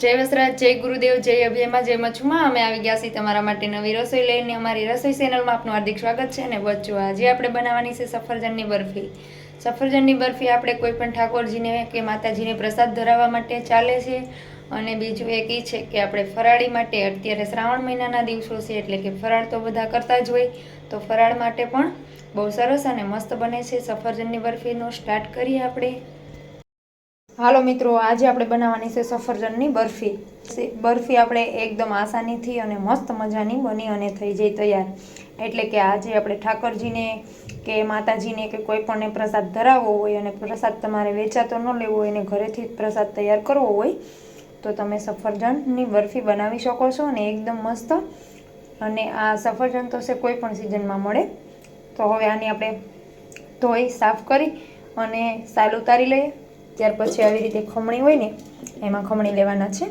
જય વસરાજ, જય ગુરુદેવ, જય અભયમાં, જય મચ્છુમાં. અમે આવી ગયા છીએ તમારા માટે નવી રસોઈ લઈને. અમારી રસોઈ ચેનલમાં આપનું હાર્દિક સ્વાગત છે અને બચ્ચો આજે આપણે બનાવવાની છે સફરજનની બરફી. સફરજનની બરફી આપણે કોઈપણ ઠાકોરજીને કે માતાજીને પ્રસાદ ધરાવવા માટે ચાલે છે. અને બીજું એક એ છે કે આપણે ફરાળી માટે અત્યારે શ્રાવણ મહિનાના દિવસો છે, એટલે કે ફરાળ તો બધા કરતા જ હોય. તો ફરાળ માટે પણ બહુ સરસ અને મસ્ત બને છે સફરજનની બરફીનો સ્ટાર્ટ કરીએ આપણે. હાલો મિત્રો, આજે આપણે બનાવવાની છે સફરજનની બરફી. બરફી આપણે એકદમ આસાનીથી અને મસ્ત મજાની બની અને થઈ જાય તૈયાર. એટલે કે આજે આપણે ઠાકોરજીને કે માતાજીને કે કોઈ પણને પ્રસાદ ધરાવવો હોય અને પ્રસાદ તમારે વેચાતો ન લેવો હોય અને ઘરેથી પ્રસાદ તૈયાર કરવો હોય, તો તમે સફરજનની બરફી બનાવી શકો છો અને એકદમ મસ્ત. અને આ સફરજન તો છે કોઈ પણ સિઝનમાં મળે. તો હવે આની આપણે ધોઈ, સાફ કરી અને સાલ ઉતારી લઈએ. ત્યાર પછી આવી રીતે ખમણી હોય ને, એમાં ખમણી લેવાના છે.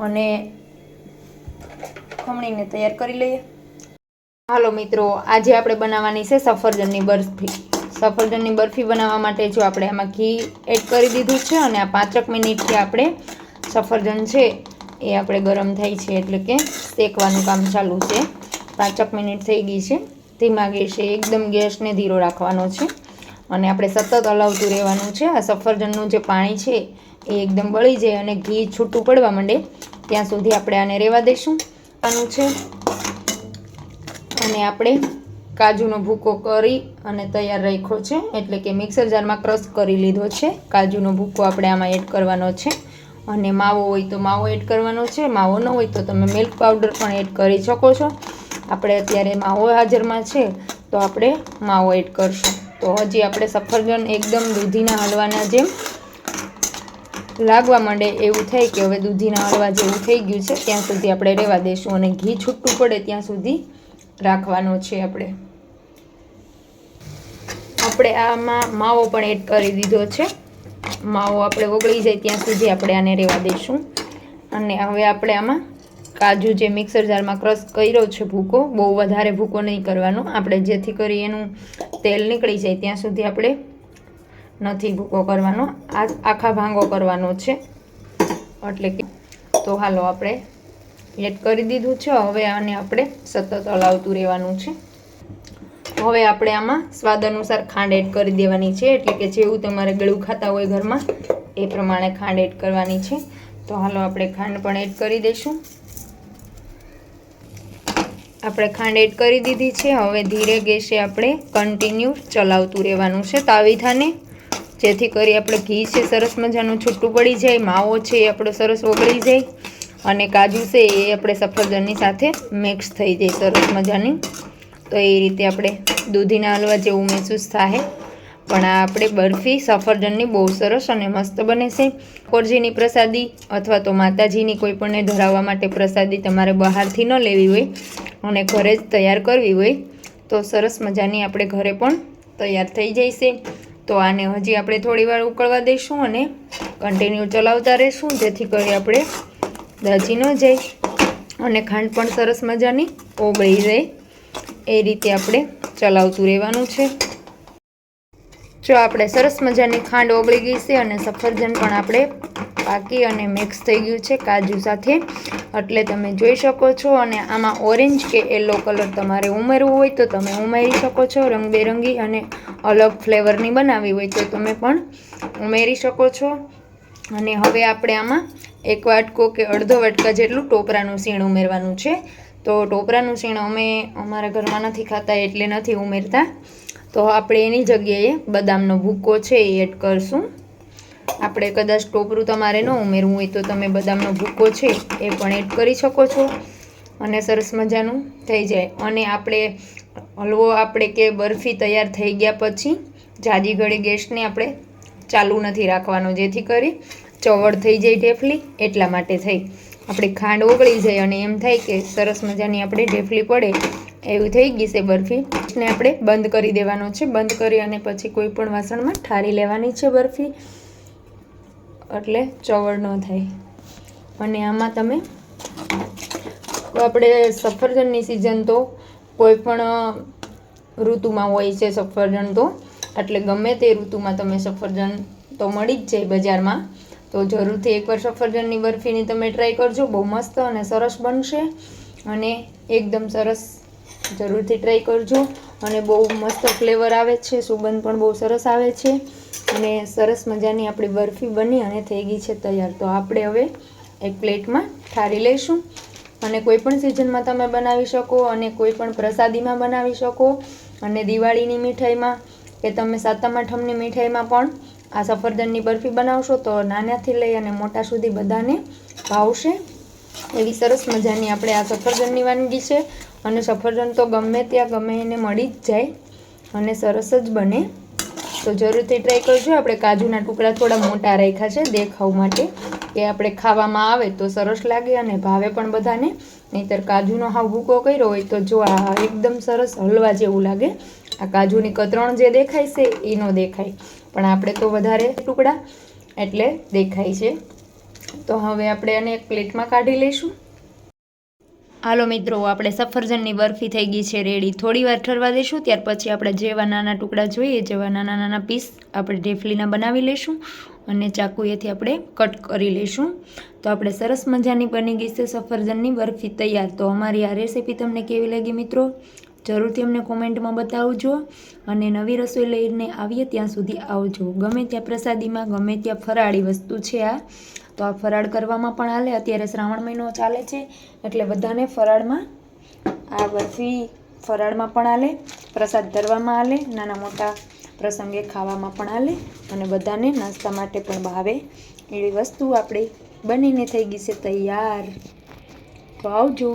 અને ખમણીને તૈયાર કરી લઈએ. હાલો મિત્રો, આજે આપણે બનાવવાની છે સફરજનની બરફી. સફરજનની બરફી બનાવવા માટે જો આપણે આમાં ઘી એડ કરી દીધું છે અને આ પાંચક મિનિટથી આપણે સફરજન છે એ આપણે ગરમ થાય છે એટલે કે શેકવાનું કામ ચાલુ છે. પાંચક મિનિટ થઈ ગઈ છે. ધીમા ગેસે એકદમ ગેસને ધીરો રાખવાનો છે. અને આપણે સતત હલાવતું રહેવાનું છે. આ સફરજનનું જે પાણી છે એ એકદમ બળી જાય અને ઘી છૂટું પડવા માંડે. ત્યાં સુધી આપણે આને રહેવા દઈશું. આનું છે. અને આપણે કાજુનો ભૂકો કરી અને તૈયાર રાખ્યો છે. એટલે કે મિક્સર જારમાં ક્રશ કરી લીધો છે. કાજુનો ભૂકો આપણે આમાં એડ કરવાનો છે. અને માવો હોય તો માવો એડ કરવાનો છે. માવો ન હોય તો તમે મિલ્ક પાવડર પણ એડ કરી શકો છો. આપણે અત્યારે માવો હાજરમાં છે. તો આપણે માવો એડ કરશું. તો હજી આપણે સફરજન એકદમ દૂધીના હલવાના જેમ લાગવા માંડે એવું થાય કે હવે દૂધીના હલવા જેવું થઈ ગયું છે, ત્યાં સુધી આપણે રહેવા દઈશું અને ઘી છૂટું પડે ત્યાં સુધી રાખવાનો છે આપણે. આપણે આમાં માવો પણ એડ કરી દીધો છે. માવો આપણે ઓગળી જાય ત્યાં સુધી આપણે આને રહેવા દઈશું અને હવે આપણે આમાં કાજુ જે મિક્સર જારમાં ક્રશ કર્યો છે ભૂકો, બહુ વધારે ભૂકો નહીં કરવાનો. આપણે જેથી કરી એનું તેલ નીકળી જાય, ત્યાં સુધી આપણે નથી ભૂકો કરવાનો. આ આખા ભાંગો કરવાનો છે. એટલે કે તો હાલો આપણે એડ કરી દીધું છે. હવે આને આપણે સતત હલાવતું રહેવાનું છે. હવે આપણે આમાં સ્વાદ અનુસાર ખાંડ એડ કરી દેવાની છે. એટલે કે જેવું તમારે ગળું ખાતા હોય ઘરમાં, એ પ્રમાણે ખાંડ એડ કરવાની છે. તો હાલો આપણે ખાંડ પણ એડ કરી દઈશું. આપણે ખાંડ એડ કરી દીધી છે. હવે ધીરે ગેસે આપણે કન્ટિન્યુ ચલાવતું રહેવાનું છે તાવીથાને જેથી કરી આપણે ઘી છે, સરસ મજાનું છૂટું પડી જાય, માવો છે એ આપણો સરસ ઓગળી જાય અને કાજુ છે એ આપણે સફરજનની સાથે મિક્સ થઈ જાય સરસ મજાની. તો એ રીતે આપણે દૂધીના હલવા જેવું મહેસૂસ થાય. પણ આ આપણે બરફી, સફરજનની બહુ સરસ અને મસ્ત બને છે. કોરજીની પ્રસાદી અથવા તો માતાજીની કોઈ પણને ધરાવવા માટે પ્રસાદી તમારે બહારથી ન લેવી હોય. અને ઘરે જ તૈયાર કરવી હોય. તો સરસ મજાની આપણે ઘરે પણ તૈયાર થઈ છે. તો આને હજી આપણે થોડી વાર ઉકળવા દઈશું અને કન્ટિન્યુ ચલાવતા રહીશું, જેથી કરી આપણે દાજી ન જાય. અને ખાંડ પણ સરસ મજાની ઓગળી જાય એ રીતે આપણે ચલાવતું રહેવાનું છે. જો આપણે સરસ મજાની ખાંડ ઓગળી ગઈ છે અને સફરજન પણ આપણે પાકી અને મિક્સ થઈ ગયું છે કાજુ સાથે. એટલે તમે જોઈ શકો છો અને આમાં ઓરેન્જ કે યલો કલર તમારે ઉમેરવું હોય તો તમે ઉમેરી શકો છો. રંગબેરંગી અને અલગ ફ્લેવરની બનાવવી હોય તો તમે પણ ઉમેરી શકો છો. અને હવે આપણે આમાં એક વાટકો કે અડધો વાટકા જેટલું ટોપરાનું સીણ ઉમેરવાનું છે. તો ટોપરાનું સીણ અમે અમારા ઘરમાં નથી ખાતા એટલે નથી ઉમેરતા. તો આપણે એની જગ્યાએ બદામનો ભૂકો છે એ એડ કરશું. આપણે કદાચ ટોપરું તમારે ન ઉમેરવું હોય તો તમે બદામનો ભૂકો છે એ પણ એડ કરી શકો છો અને સરસ મજાનું થઈ જાય. અને આપણે હલવો આપણે કે બરફી તૈયાર થઈ ગયા પછી જાજી ઘડી ગેસને આપણે ચાલુ નથી રાખવાનો, જેથી કરી ચવડ થઈ જાય ઢેફલી, એટલા માટે થઈ. આપણે ખાંડ ઓગળી જાય અને એમ થાય કે સરસ મજાની આપણે ઢેફલી પડે એવું થઈ ગઈ છે બરફી. ને આપણે બંધ કરી દેવાનો છે. બંધ કરી અને પછી કોઈ પણ વાસણમાં ઠારી લેવાની છે બરફી. એટલે ચવડ ન થાય. અને આમાં તમે આપણે સફરજનની સિઝન તો કોઈ પણ ઋતુમાં હોય છે સફરજન તો. એટલે ગમે તે ઋતુમાં તમે સફરજન તો મળી જ જાય બજારમાં. તો જરૂરથી એકવાર સફરજનની બરફીની તમે ટ્રાય કરજો. બહુ મસ્ત અને સરસ બનશે. અને એકદમ સરસ જરૂરથી ટ્રાય કરજો. અને બહુ મસ્ત ફ્લેવર આવે છે, સુગંધ પણ બહુ સરસ આવે છે. અને સરસ મજાની આપણી બરફી બની અને થઈ ગઈ છે તૈયાર. તો આપણે હવે એક પ્લેટમાં ઠારી લઈશું. અને કોઈ પણ સિઝનમાં તમે બનાવી શકો અને કોઈ પણ પ્રસાદીમાં બનાવી શકો. અને દિવાળીની મીઠાઈમાં કે તમે સાતમ આઠમની મીઠાઈમાં પણ આ સફરજનની બરફી બનાવશો તો નાનાથી લઈ અને મોટા સુધી બધાને ભાવશે. એવી સરસ મજાની આપણે આ સફરજનની વાનગી છે. અને સફરજન તો ગમે ત્યાં ગમે એને મળી જ જાય અને સરસ જ બને. તો જરૂરથી ટ્રાય કરજો. આપણે કાજુના ટુકડા થોડા મોટા રાખ્યા છે, દેખાવ માટે. કે આપણે ખાવામાં આવે તો સરસ લાગે અને ભાવે પણ બધાને. નહીંતર કાજુનો હાવ ભૂકો કર્યો હોય તો જો આ એકદમ સરસ હલવા જેવું લાગે. આ કાજુની કતરણ જે દેખાય છે એ ન દેખાય. પણ આપણે તો વધારે ટુકડા એટલે દેખાય છે. તો હવે આપણે આને એક પ્લેટમાં કાઢી લઈશું. હાલો મિત્રો, આપણે સફરજનની બરફી થઈ ગઈ છે રેડી થોડી વાર ઠરવા દઈશું ત્યાર પછી આપણે જેવા નાના ટુકડા જોઈએ, જેવા નાના નાના પીસ આપણે ઢેફલીના બનાવી લઈશું અને ચાકુએથી આપણે કટ કરી લઈશું તો આપણે સરસ મજાની બની ગઈ છે સફરજનની બરફી તૈયાર. તો અમારી આ રેસીપી તમને કેવી લાગી મિત્રો? જરૂરથી અમને કોમેન્ટમાં બતાવજો અને નવી રસોઈ લઈને આવીએ ત્યાં સુધી આવજો. ગમે ત્યાં પ્રસાદીમાં, ગમે ત્યાં ફરાળી વસ્તુ છે આ. તો આ ફરાળ કરવામાં પણ હાલે. અત્યારે શ્રાવણ મહિનો ચાલે છે, એટલે બધાને ફરાળમાં આ બરફી ફરાળમાં પણ હાલે, પ્રસાદ ધરવામાં હાલે, નાના મોટા પ્રસંગે ખાવામાં પણ હાલે અને બધાને નાસ્તા માટે પણ ભાવે એવી વસ્તુ આપણે બનીને થઈ ગઈ છે તૈયાર. તો આવજો.